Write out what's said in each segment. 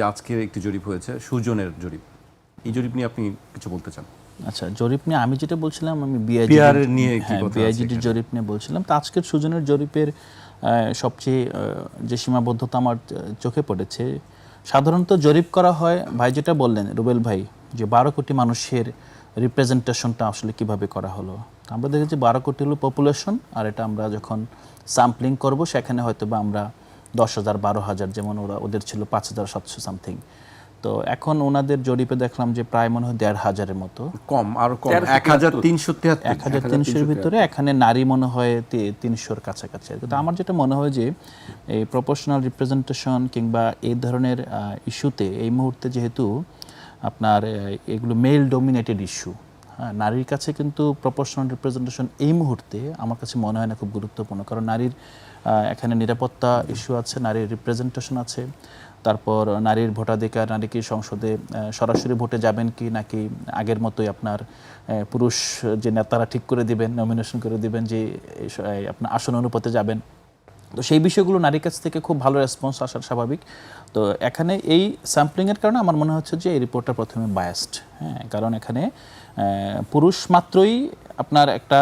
যে আজকে একটি জরিপ হয়েছে সুজনের জরিপ। এই জরিপ নিয়ে আপনি কিছু বলতে চান? আচ্ছা জরিপ নিয়ে আমি যেটা বলছিলাম আমি PR নিয়ে হ্যাঁ জরিপ নিয়ে বলছিলাম। তো আজকের সুজনের জরিপের সবচেয়ে যে সীমাবদ্ধতা আমার চোখে পড়েছে সাধারণত জরিপ করা হয় ভাই যেটা বললেন রুবেল ভাই যে বারো কোটি মানুষের রিপ্রেজেন্টেশনটা আসলে কীভাবে করা হলো। আমরা দেখেছি বারো কোটি হলো পপুলেশন আর এটা আমরা যখন স্যাম্পলিং করব সেখানে হয়তো বা আমরা দশ হাজার বারো হাজার যেমন ওরা ওদের ছিল পাঁচ হাজার সাতশো সামথিং তো এখন ওনাদের জরিপে দেখলাম যে প্রায় মনে হয় দেড় হাজারের মতো। কম আরও কম। এক হাজার তিনশো এক হাজার তিনশোর ভিতরে এখানে নারী মনে হয় তিনশোর কাছাকাছি। কিন্তু আমার যেটা মনে হয় যে এই প্রপোর্শনাল রিপ্রেজেন্টেশন কিংবা এই ধরনের ইস্যুতে এই মুহূর্তে যেহেতু আপনার এগুলো মেল ডোমিনেটেড ইস্যু নারীর কাছে কিন্তু প্রপোর্শনাল রিপ্রেজেন্টেশন এই মুহূর্তে আমার কাছে মনে হয় না খুব গুরুত্বপূর্ণ। কারণ নারীর এখানে নিরাপত্তা ইস্যু আছে, নারীর রিপ্রেজেন্টেশন আছে। তারপর নারীর ভোটাধিকার, নারী কি সংসদে সরাসরি ভোটে যাবেন কি, নাকি আগের মতোই আপনার পুরুষ যে নেতারা ঠিক করে দিবেন নমিনেশন করে দিবেন যে আপনার আসন অনুপাতে যাবেন। তো সেই বিষয়গুলো নারীর কাছ থেকে খুব ভালো রেসপন্স আসার স্বাভাবিক। তো এখানে এই স্যাম্পলিংয়ের কারণে আমার মনে হচ্ছে যে এই রিপোর্টটা প্রথমে বায়াসড হ্যাঁ? কারণ এখানে পুরুষ মাত্রই আপনার একটা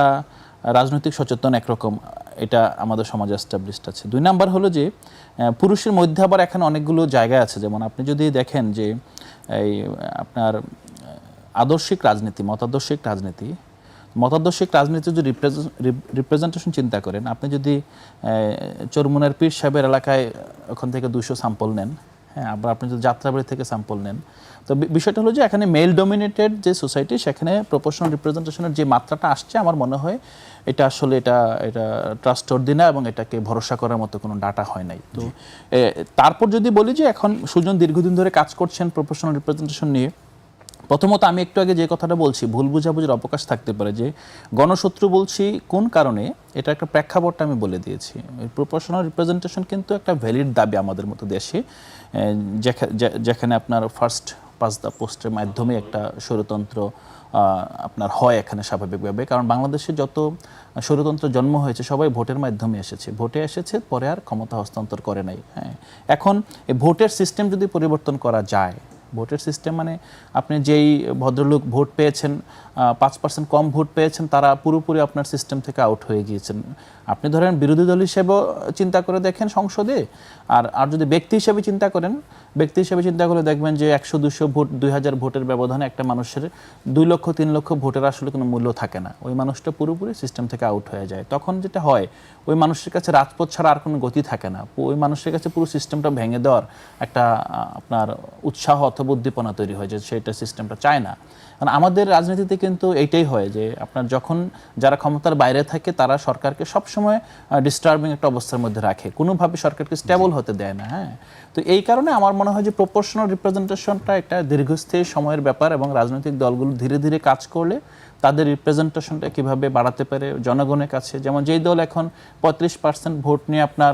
রাজনৈতিক সচেতন একরকম, এটা আমাদের সমাজে এস্টাবলিশড আছে। দুই নাম্বার হলো যে পুরুষের মধ্যে আবার এখানে অনেকগুলো জায়গা আছে। যেমন আপনি যদি দেখেন যে, এই আপনার আদর্শিক রাজনীতি, মতাদর্শিক রাজনীতি মতাদর্শিক রাজনীতির যদি রিপ্রেজেন্টেশন চিন্তা করেন আপনি যদি চরমুনের পীর সাহেবের এলাকায় ওখান থেকে দুশো স্যাম্পল নেন হ্যাঁ আবার আপনি যদি যাত্রাবাড়ি থেকে স্যাম্পল নেন তো বিষয়টা হলো যে এখানে মেল ডোমিনেটেড যে সোসাইটি সেখানে প্রপোর্শনাল রিপ্রেজেন্টেশনের যে মাত্রাটা আসছে আমার মনে হয় এটা আসলে এটা এটা ট্রাস্টওয়ার্দি না এবং এটাকে ভরসা করার মতো কোনো ডাটা হয় নাই। তো তারপর যদি বলি যে এখন সুজন দীর্ঘদিন ধরে কাজ করছেন প্রপোর্শনাল রিপ্রেজেন্টেশন নিয়ে প্রথমত আমি একটু আগে যে কথাটা বলছি, ভুল বুঝাবুঝির অবকাশ থাকতে পারে যে, গণশত্রু বলছি কোন কারণে? এটা একটা প্রেক্ষাপটটা আমি বলে দিয়েছি। প্রপোর্শনাল রিপ্রেজেন্টেশন কিন্তু একটা ভ্যালিড দাবি আমাদের মতো দেশে যেখানে আপনার ফার্স্ট পাস দ্য পোস্টের মাধ্যমে একটা স্বৈরতন্ত্র আপনার হয় এখানে স্বাভাবিকভাবে। কারণ বাংলাদেশে যত স্বৈরতন্ত্র জন্ম হয়েছে, সবাই ভোটের মাধ্যমে এসেছে। ভোটে এসেছে, পরে আর ক্ষমতা হস্তান্তর করে নাই। হ্যাঁ। এখন ভোটের সিস্টেম যদি পরিবর্তন করা যায় ভোটের সিস্টেম মানে আপনি যেই ভদ্রলোক ভোট পেয়েছেন পাঁচ পার্সেন্ট কম ভোট পেয়েছেন, তারা পুরোপুরি আপনার সিস্টেম থেকে আউট হয়ে গিয়েছেন। আপনি ধরেন বিরোধী দল হিসেবেও চিন্তা করে দেখেন সংসদে। আর আর যদি ব্যক্তি হিসেবে চিন্তা করেন, ব্যক্তি হিসেবে চিন্তা করে দেখবেন যে একশো, দুশো ভোট, দুই হাজার ভোটের ব্যবধানে একটা মানুষের দুই লক্ষ, তিন লক্ষ ভোটের আসলে কোনো মূল্য থাকে না। ওই মানুষটা পুরোপুরি সিস্টেম থেকে আউট হয়ে যায়। তখন যেটা হয়, ওই মানুষের কাছে রাজপথ ছাড়া আর কোনো গতি থাকে না। ওই মানুষের কাছে পুরো সিস্টেমটা ভেঙে দেওয়ার একটা আপনার উৎসাহ অথবা উদ্দীপনা তৈরি হয় যে সেটা সিস্টেমটা চায় না। কারণ আমাদের রাজনীতিতে কিন্তু এইটাই হয় যে আপনার যখন যারা ক্ষমতার বাইরে থাকে তারা সরকারকে সবসময় ডিস্টার্বিং একটা অবস্থার মধ্যে রাখে। কোনোভাবে সরকারকে স্টেবল হতে দেয় না হ্যাঁ? তো এই কারণে আমার মনে হয় যে প্রপোর্শনাল রিপ্রেজেন্টেশনটা একটা দীর্ঘস্থায়ী সময়ের ব্যাপার এবং রাজনৈতিক দলগুলো ধীরে ধীরে কাজ করলে তাদের রিপ্রেজেন্টেশনটা কীভাবে বাড়াতে পারে জনগণের কাছে? যেমন যেই দল এখন পঁয়ত্রিশ পার্সেন্ট ভোট নিয়ে আপনার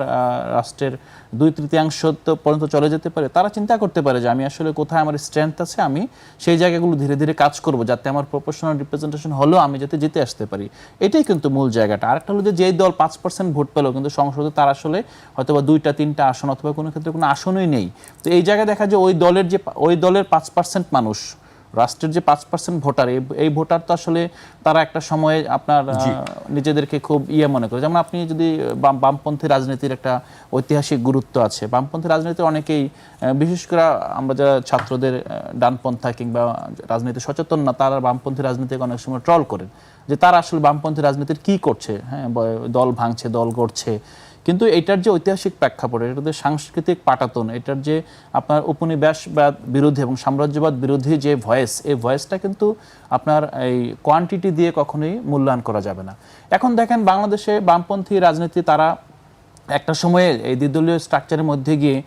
রাষ্ট্রের দুই তৃতীয়াংশ তো পর্যন্ত চলে যেতে পারে, তারা চিন্তা করতে পারে যে আমি আসলে কোথায় আমার স্ট্রেংথ আছে, আমি সেই জায়গাগুলো ধীরে ধীরে কাজ করব যাতে আমার প্রফেশনাল রিপ্রেজেন্টেশন হলেও আমি যাতে জিতে আসতে পারি। এটাই কিন্তু মূল জায়গাটা। আরেকটা হলো যে যেই দল পাঁচ পার্সেন্ট ভোট পেল, কিন্তু সংসদে তার আসলে হয়তো বা দুইটা, তিনটা আসন অথবা কোনো ক্ষেত্রে কোনো আসনই নেই। তো এই জায়গায় দেখা যায় ওই দলের যে, ওই দলের পাঁচ পার্সেন্ট মানুষ রাষ্ট্রের যে পাঁচ পার্সেন্ট ভোটার এই- ভোটার তো আসলে তারা একটা সময়ে আপনার নিজেদেরকে খুব ইয়ে মনে করে। যেমন আপনি যদি বাম- বামপন্থী রাজনীতির একটা ঐতিহাসিক গুরুত্ব আছে। বামপন্থী রাজনীতি অনেকেই বিশেষ করে আমরা যারা ছাত্রদের ডানপন্থা কিংবা রাজনীতি সচেতন না তারা বামপন্থী রাজনীতিকে অনেক সময় ট্রল করেন। যে তারা আসলে বামপন্থী রাজনীতির কি করছে? হ্যাঁ দল ভাঙছে দল গড়ছে। কিন্তু এটার যে ঐতিহাসিক প্রেক্ষাপট, এটা যে সাংস্কৃতিক পাটাতন, এটার যে আপনার উপনিবেশবাদ বিরোধী এবং সাম্রাজ্যবাদ বিরোধী যে ভয়েস এই ভয়েসটা কিন্তু আপনার এই কোয়ান্টিটি দিয়ে কখনোই মূল্যায়ন করা যাবে না। এখন দেখেন বাংলাদেশে বামপন্থী রাজনীতি, তারা একটা সময়ে এই দ্বিদলীয় স্ট্রাকচারের মধ্যে গিয়ে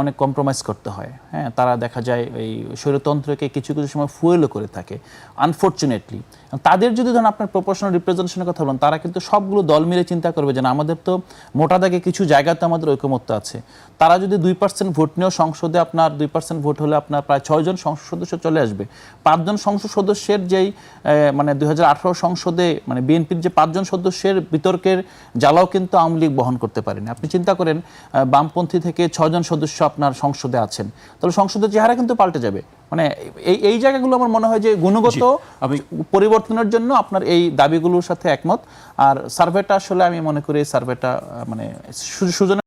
অনেক কম্প্রোমাইজ করতে হয়। হ্যাঁ তারা দেখা যায় এই স্বৈরতন্ত্রকে কিছু কিছু সময় ফুয়েলও করে থাকে আনফর্চুনেটলি তাদের যদি ধরুন আপনার প্রপোর্শনাল রিপ্রেজেন্টেশনের কথা বলেন তারা কিন্তু সবগুলো দল মিলে চিন্তা করবে যে না, আমাদের তো মোটা দাগে কিছু জায়গাতে আমাদের ঐকমত্য আছে। তারা যদি দুই পার্সেন্ট ভোট নিয়েও সংসদে আপনার দুই পার্সেন্ট ভোট হলে আপনার প্রায় ছয়জন সংসদ সদস্য চলে আসবে। পাঁচজন সংসদ সদস্যের যেই মানে দুই হাজার আঠারো সংসদে মানে বিএনপির যে পাঁচজন সদস্যের বিতর্কের জ্বালাও কিন্তু আওয়ামী লীগ বহন করতে পারেনি। আপনি চিন্তা করেন বামপন্থী থেকে ছজন সদস্য আপনার সংসদে আছেন। তাহলে সংসদের চেহারা কিন্তু পাল্টে যাবে। মানে এই এই জায়গাগুলো আমার মনে হয় যে গুণগত আমি- পরিবর্তনের জন্য আপনার এই দাবিগুলোর সাথে একমত। আর সার্ভেটা আসলে আমি মনে করি সার্ভেটা মানে সুজন